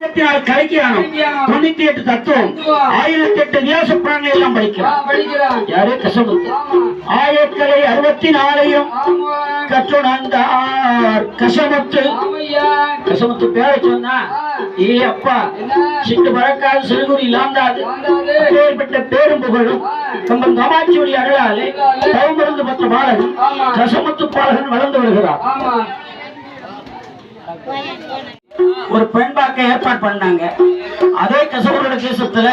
இருபத்தி நாலு கலைக்கியானம் தொண்ணூத்தி எட்டு தத்துவம். ஆயிரத்தி எட்டு வியாச புராணங்கள் எல்லாம் ஆ, படிக்கிறான் படிக்கிறான் யாரு கசமுத்து ஆமா. ஆயக்கலை அறுபத்தி நாலையும் ஆமா. கற்றுணர்ந்தார் கசமுத்து ஆமையா. கசமுத்து பேரை சொன்னா ஏ அப்பா என்ன? சிட்டு பழக்காது சிறுகுறி இல்லாண்டாது வந்தாது அப்பேற்பட்ட பேரும் புகழும். தவமிருந்து பெற்ற பாலகன் கசமுத்து பாலகன் வளர்ந்து வருகிறார். ஒரு பெண் பார்க்க ஏற்பாடு பண்ணாங்க. அதே கசவரோட தேசத்துல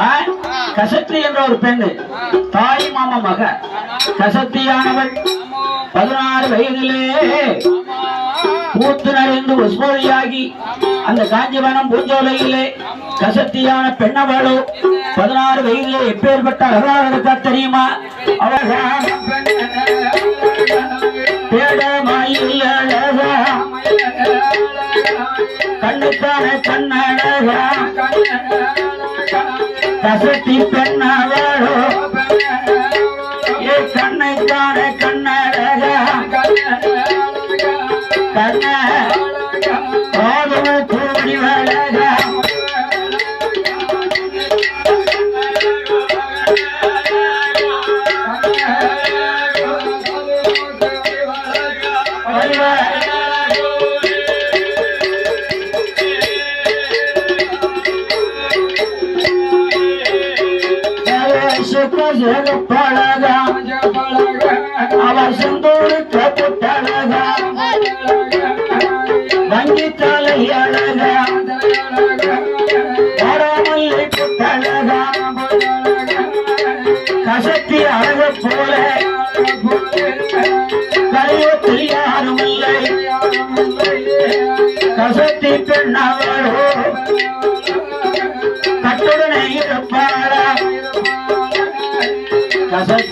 கசத்ரி கசத்தி என்ற ஒரு பெண் தாய் மாமா மக. கசத்தியானவள் பதினாறு வயதிலே பூத்து நிறைந்து உஸ்மொழியாகி அந்த காஞ்சிவனம் பூஞ்சோலையிலே கசத்தியான பெண்ணவளோ பதினாறு வயதிலே எப்பேற்பட்ட அழகாக இருக்கா தெரியுமா? அழகான கண்ணுக்கான கண்ணழகா? கசட்டி பெண்ணவளோ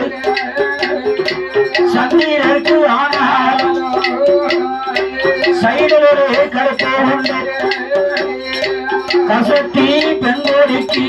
கருப்பு உண்டு சந்திரருக்கு ஆனாலும் சைடில் ஒரு கருப்பு உண்டு. கசத்தி பெண்கோடிக்கு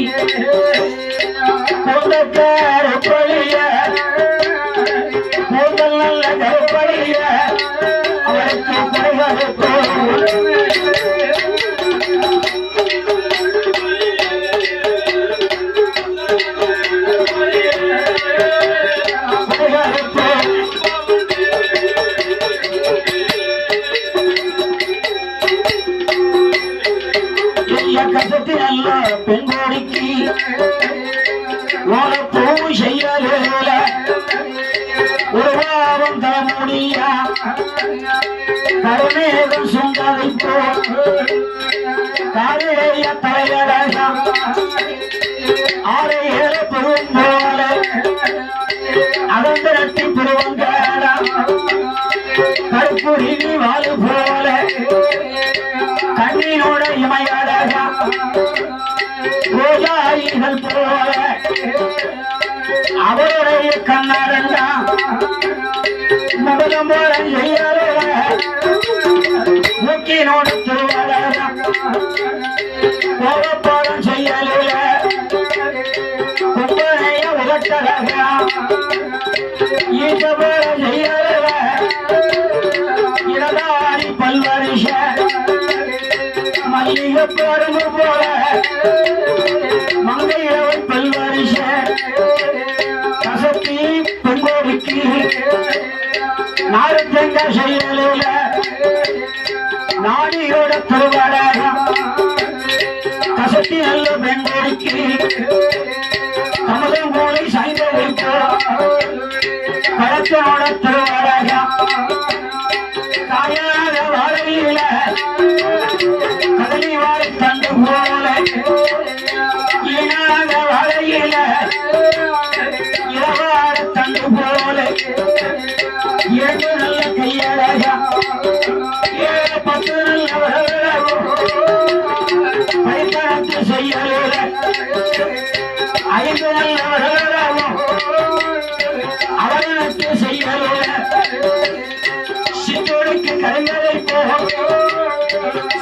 காலைய தலையழகா ஆறு ஏழு பெரும் போல அகந்த நட்டி பெருவங்காடா கருப்புரிவி வாழு போல கண்ணீரோட இமையழகா ரோஜாயிகள் போல அவருடைய கண்ணாரண்டா முதலம் போல மூக்கினோட பாருங்க போல மங்கையவன் பல்வாரிஷ கசத்தி பெண்கோடிக்கு நாரத்தங்க செய்யல நாடியோட திருவாடாக கசத்தி நல்ல பெண்கோடிக்கு கமலம் போலை சாய்ந்த வைப்போ கலத்தனோட திருவாடாக வரையில இளவார தண்டு போல. ஏழு நல்ல கையழகா. ஏழு பத்து நல்லவர்களாகும் பைத்தனத்து செய்யல ஐந்து நல்லவர்களாகும் அவர்களுக்கு செய்யல சித்தோருக்கு கருங்கலை போகும்.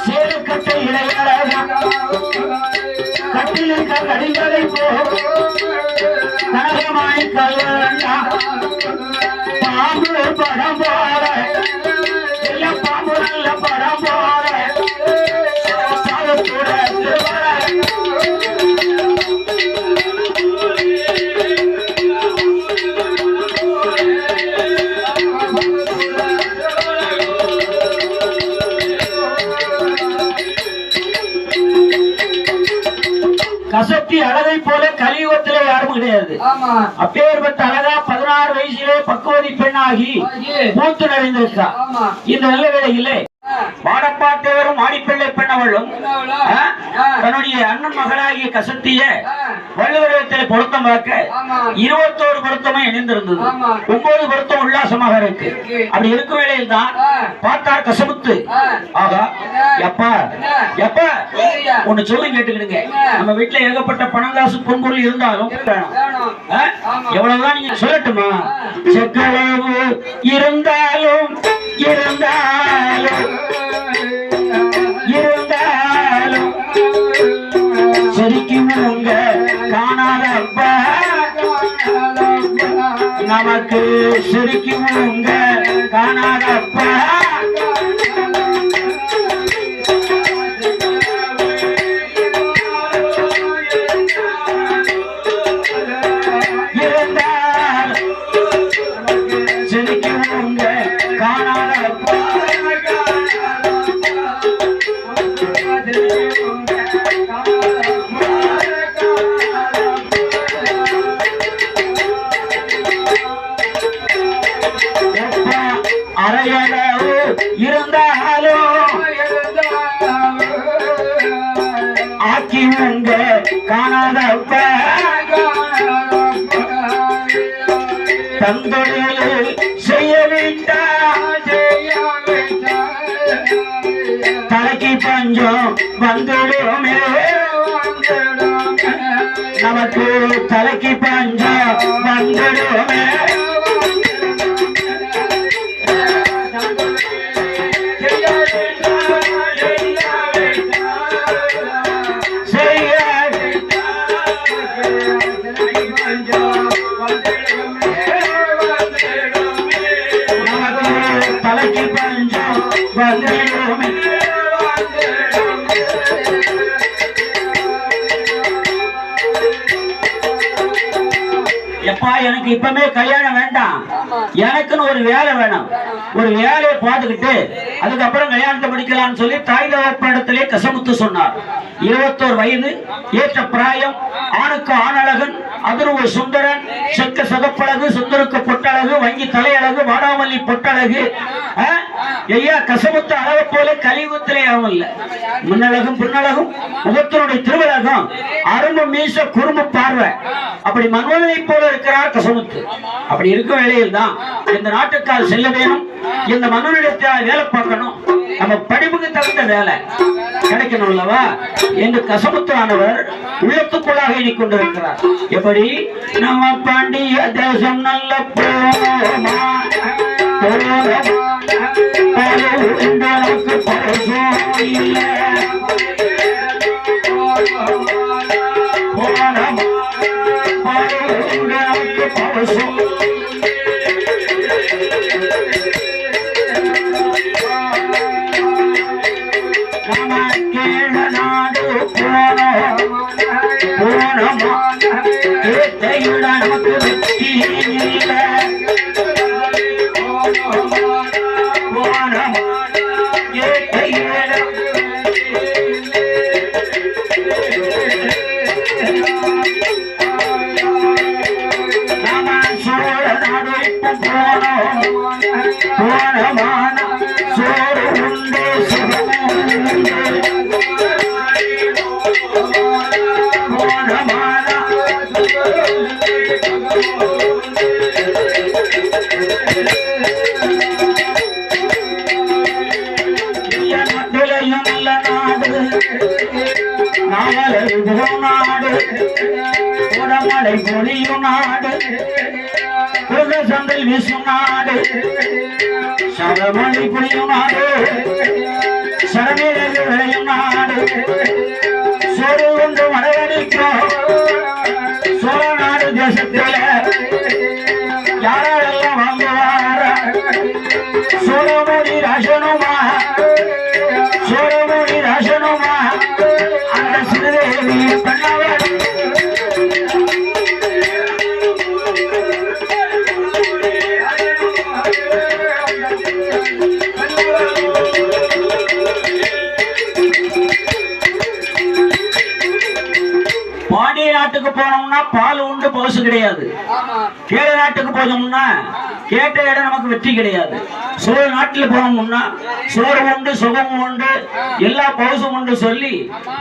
சேலக்கட்டை இளையழகா நல்ல கல்லில் கடிந்ததை போல் கனகமாய் பாம்பு படம் போற கசப்பி அழகை போல கலியுகத்திலே யாரும் கிடையாது. அப்பேற்பட்ட அழகா பதினாறு வயசிலே பக்குவதி பெண்ணாகி. மூத்து நிறைந்திருக்கா இந்த நல்ல வேளையிலே ஆ, வாடப்பாட்டவரும் மாடிப்பிள்ளை பெண்ணவளும் தன்னுடைய அண்ணன் மகனாகிய கசத்திய வள்ளுவரத்தில் பொருத்தம் பார்க்க இருபத்தோரு பொருத்தமும் இணைந்திருந்தது. ஒன்பது பொருத்தம் உல்லாசமாக இருக்கு. அப்படி இருக்கும் வேளையில் தான். பார்த்தார் கசமுத்து ஆகா எப்பா? எப்பா ஒண்ணு சொல்லும் கேட்டுக்கிடுங்க? நம்ம வீட்டுல ஏகப்பட்ட பணம் காசு பொன்பொருள் இருந்தாலும். எவ்வளவுதான் நீங்க சொல்லட்டுமா. செக்களவு இருந்தாலும் இருந்தாலும் இருந்தாலும் செரிக்கும் உங்க நமக்கு செரிக்கும் உங்க காணாதப்ப. இருந்தாலும் செரிக்கும் தந்தொழில் செய்ய தலைக்கு பஞ்சம் வந்துடுமே. நமக்கு தலைக்கு பஞ்சம் வந்துடுமே. வந்துடுமே எப்பா எனக்கு இப்பமே கல்யாணம் வேண்டாம். எனக்குன்னு ஒரு வேலை வேணும். ஒரு வேலையை பார்த்துக்கிட்டு அதுக்கப்புறம் கல்யாணத்தை முடிக்கலாம்னு சொல்லி தாய் தகப்பனிடத்திலே கசமுத்து சொன்னார். இருபத்தோரு வயது ஏற்ற பிராயம் ஆணுக்கு ஆணழகன் அதிர்வு சுந்தரன் செக்க சகப்பழகு சுந்தருக்கு பொட்டழகு வங்கி தலையழகு வாடாமல்லி பொட்டழகு ஆ? ஐயா கசமுத்து அழகை போல கழிவு திரையாகவும் இல்ல. முன்னழகும் பின்னழகும் முகத்தினுடைய திருவிழகம் அரும்பு மீச குறும்பு பார்வை. அப்படி மன்மதனை போல இருக்கிறார் கசமுத்து. அப்படி இருக்கும் வேளையில் தான் இந்த நாட்டுக்கால் செல்ல வேணும். இந்த மன்னனிடத்தில் வேலை பார்க்கணும். நம்ம படிப்புக்கு தகுந்த வேலை. கிடைக்கணும் அல்லவா? என்று கசமுத்தானவர் உள்ளத்துக்குள்ளாக எண்ணிக்கொண்டிருக்கிறார். எப்படி? நம்ம பாண்டிய தேசம் நல்ல போமா போனமா? போனமான சோறு போனமான நல்ல நாடு நாமலை நாடு பொழியும் நாடு. உலக சந்தை வீசும் நாடு. சரமணி புரியும் நாடு. சரமேறு விளையும் நாடு. சோறு ஒன்று வடவழிக்கும் சோழ நாடு தேசத்தில் கேட்ட இடம் நமக்கு வெற்றி கிடையாது. சோழ நாட்டில் போனோம்னா சோறு உண்டு சுகம் உண்டு எல்லா பவுசும் உண்டு சொல்லி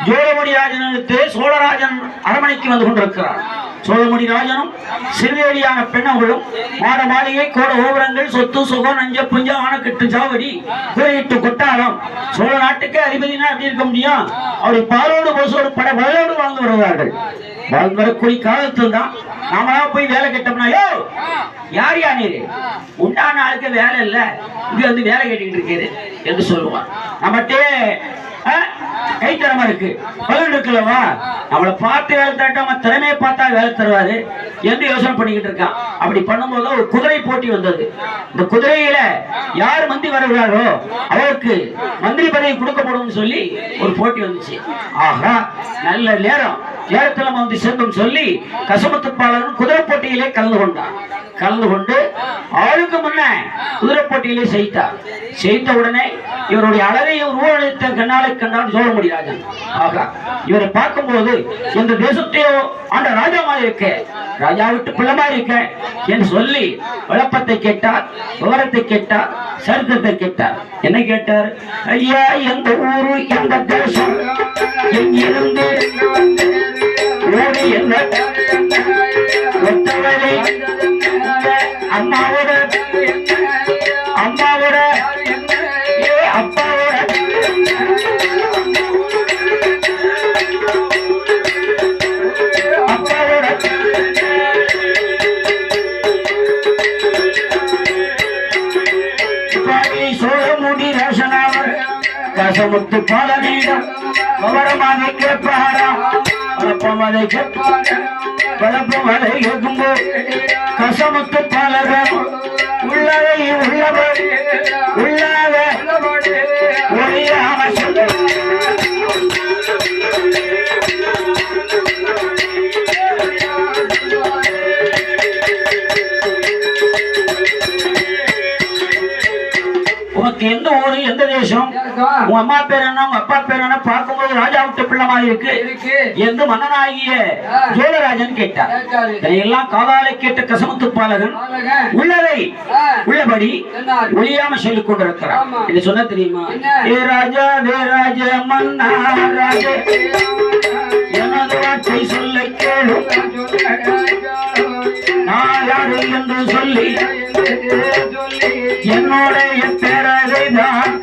ஜோழமுடி ராஜனுக்கு சோழராஜன் அரமனைக்கு வந்து கொண்டிருக்கிறார். சோழமுடி ராஜனும் சிறுவேலியான பெண்ணவர்களும் மாட மாளிகை கோட ஓபரங்கள் சொத்து சுகம் நஞ்ச புஞ்ச ஆனக்கட்டு சாவடி குறியிட்டு கொட்டாளம் சோழ நாட்டுக்கு அதிபதினா அப்படி இருக்க முடியும்? அவரை பாலோடு பொசோடு பட வலையோடு வாழ்ந்து வருகிறார்கள் வரக்கூடிய காலத்தில் தான் நாமளா போய் வேலை கேட்டோம்னா யோ யார் யா நீர்? உண்டான ஆளுக்கு வேலை இல்லை. இங்க வந்து வேலை கேட்டுக்கிட்டு இருக்குது என்று சொல்லுவான். நம்மகிட்டே கைத்தரமா இருக்கு. பலன் இருக்குல்லவா நம்மளை பார்த்து வேலை தரட்டும். திறமையை பார்த்தா வேலை தருவாரு என்று யோசனை பண்ணிக்கிட்டு இருக்கான். அப்படி பண்ணும்போது ஒரு குதிரை போட்டி வந்தது. இந்த குதிரையில யார் மந்திரி வருகிறாரோ அவருக்கு மந்திரி பதவி கொடுக்கப்படும் சொல்லி ஒரு போட்டி வந்துச்சு. ஆஹா நல்ல நேரம். நேரத்தில் நம்ம வந்து சேர்ந்தோம் சொல்லி கசமத்துப்பாளரும் குதிரை போட்டியிலே கலந்து கொண்டார். கலந்து கொண்டு அவளுக்கு முன்ன குதிரை போட்டியிலே செய்தார் செய்த உடனே இவருடைய அழகையை உருவழித்த கண்ணாலை கண்டான் சோழ முடியாது. ஆகா இவரை பார்க்கும்போது இந்த தேசத்தையோ ஆண்ட ராஜா மாதிரி இருக்க ராஜா விட்டு பிள்ளமா இருக்க என்று சொல்லி விளப்பத்தை கேட்டார் விவரத்தை கேட்டார் சரித்திரத்தை கேட்டார். என்ன கேட்டார்? ஐயா எந்த ஊரு எந்த தேசம்? அம்மாவோட அம்மாவோட ஏ அப்பாவோட அப்பாவோட பாடி சோழமுடி ரேஷனாவர் கசமுத்து பாலனீடம் விவரமாக கேட்பாரா குழப்பம் அதை எகும்போ. கசமுத்து பாலகம் உள்ளவை உள்ளவர் உனக்கு எந்த ஊரு எந்த தேசம்? உங்க அம்மா பேர் என்ன உங்க அப்பா பேர் என்ன? பார்க்கும்போது ராஜா விட்டு பிள்ளை மாதிரி இருக்கு. எந்த மன்னனாகிய ஜோழராஜன் கேட்டார். இதையெல்லாம் காதாலை கேட்ட கசமுத்து பாலகன். ஆமாங்க. உள்ளதை உள்ளபடி. ஒளியாம சொல்லிக் கொண்டிருக்கிறார். இது சொன்ன தெரியுமா? ஏ ராஜா வே ராஜ மன்னா ராஜ. எனது வார்த்தை சொல்ல கேளு. நான் யாரு என்று சொல்லி. என்னுடைய பேரதை தான்